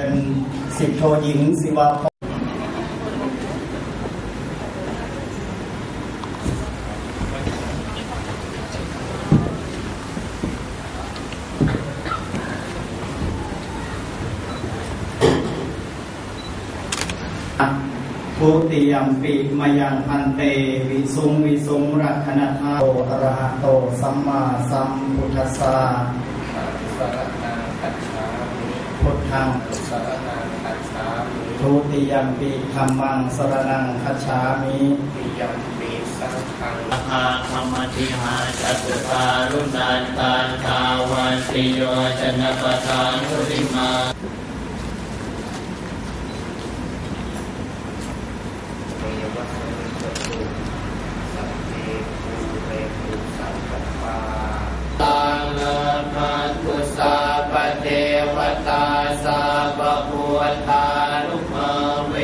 เป็นสิบโทหญิงศิวาพรภูติยมปิมายังพันเต วิสุงวิสุงรักนธาโตอรหะโต สัมมาสัมพุทธัสสะ สารนังคัจฉามิ พุ ทังทุติยมปิธรรมังสรนังคัจฉามิปิยัมปิสังฆังภาคมติหาจัตตารุนันตานทาวันติโยชนะปทานทุริมาเมวัสมิจตุ ทานุภาเว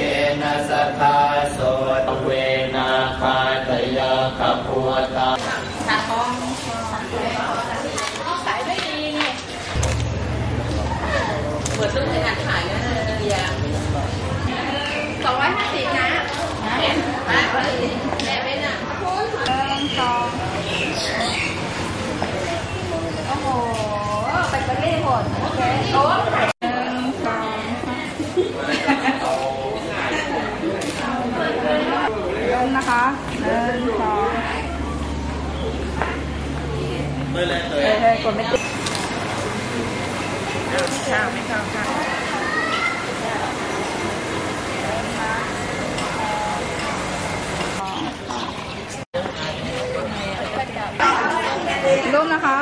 นัสทาโสตเวนาคาตยาคพุทธาขาท้องขายไม่ดีเนี่ยเปิดตู้ขนาดขายนะเดียสองร้อยห้าสิบนะแม่แม่เป็นอะสองโอ้โห ไปประเทศหมดโอเคโอ้หนึ่งสองลง นะคะหนึ่งสองเฮ้ยเฮ้ยกดไม่ติดข้าวไม่เข้าข้าวรูปนะคะ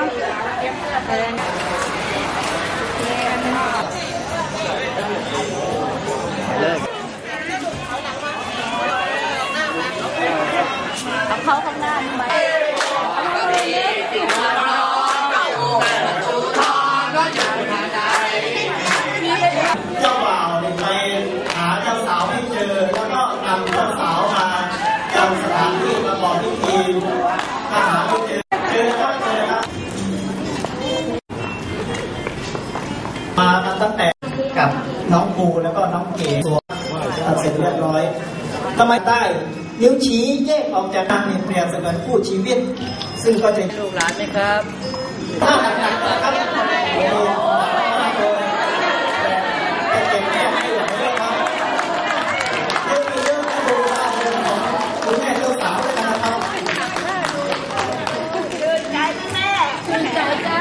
เดิน เอาเข้าข้างหน้านี่ไหมเจ้าบ่าวเนี่ยไปหาเจ้าสาวให้เจอ แล้วก็นำเจ้าสาวมาจำสถานที่ประกอบพิธีถ้าหาไม่เจอเจอก็เจอครับมากันตั้งแต่กับน้องภูแล้วก็น้องเก๋ตัวตัดเสร็จเรียบร้อยทำไมใต้ นิ้วชี้แยกออกจากกันเนี่ยเปรียบเสมือนคู่ชีวิต ซึ่งก็จะลูกหลานไหมครับถ้าหนักๆนะครับโอ้โหมากเลยแต่เก็บแค่ไม่เหลือเลยครับเรื่องมีเรื่องให้ดูว่าเรื่องของคุณแม่เจ้าสาวด้วยนะครับชื่นใจแม่ชื่นใจจ้า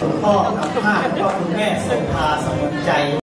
คุณพ่อกับข้าแล้วก็คุณแม่โสภาสมุนใจ